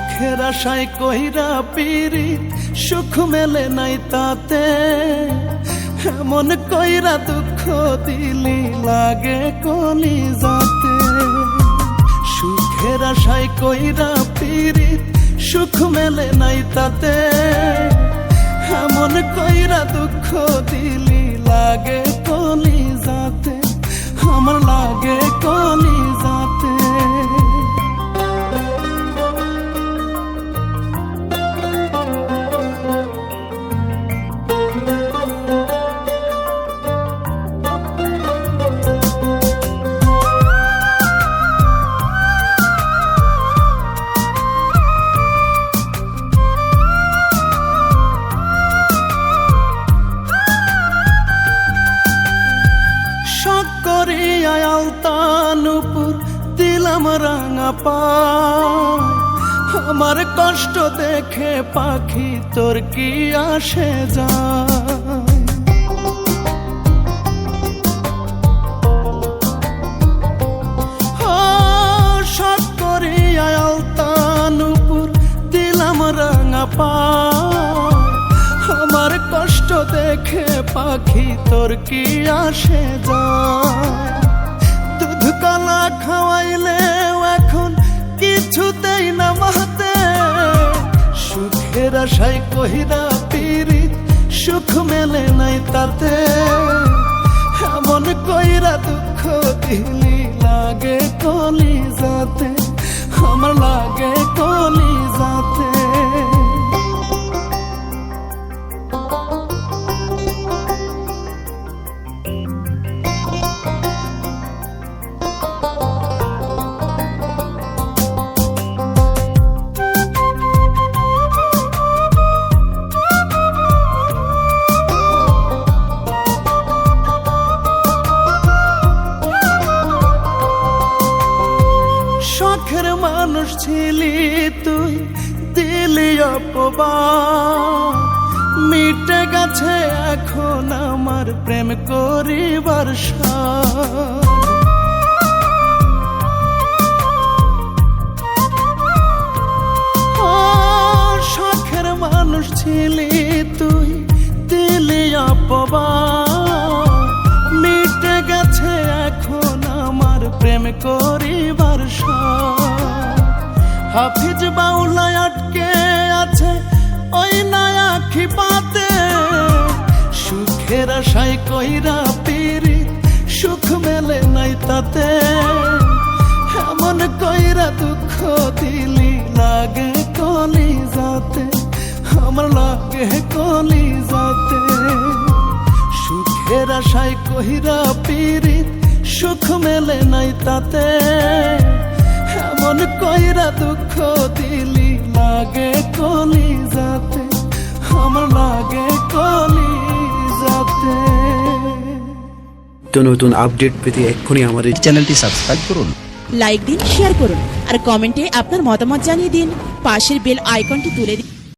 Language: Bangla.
আশায় কহিরা পিরি সুখ মেলে নাই তাতে। এমন কইরা দুঃখ দিলি লাগে কলি যাতে। সুখের আশায় কইরা পিরি সুখ মেলে নাই তাতে। এমন কইরা দুঃখ দিলি লাগে তানুপুর দিলাম রাঙা পায় আমার কষ্ট দেখে পাখি তোর কি আসে পায় আমার কষ্ট দেখে পাখি তোর কি আসে যায়? দুধ কলা খাওয়াইলে এখন কিছুতেই না মাহাতে। সুখের আশায় কহিরা পিরি সুখ মেলে নাই তাতে। এমন কইরা দুঃখ দিলি লাগে কলি যাতে শখের মানুষ ছিলি তুই, দিলি অপবাদ। মিটে গেছে এখন আমার প্রেম করিবার শখের মানুষ ছিলি তুই, দিলি অপবাদ। মিটে গেছে এখন আমার প্রেম করিবার সাধ। হাফিজ বাউলায় আটকে আছে ওই নয়া খিপাতে। সুখের আশাই কইরা পিরি, সুখ মেলে নাই তাতে। এমন কইরা দুঃখ দিলি লাগে কলি যাতে আমার লাগে কলি যাতে সুখের আশায় কহিরা পিরি, সুখ মেলে নাই তাতে। এমন কইরা দুঃখ দিলি লাগে কলি যাতে আমার লাগে কলি যাতে। তো নতুন আপডেট পেতে এক্ষুনি আমাদের চ্যানেলটি সাবস্ক্রাইব করুন। লাইক দিন শেয়ার করুন আর কমেন্টে আপনার মতামত জানিয়ে দিন। পাশের বেল আইকনটি তুলে দিন।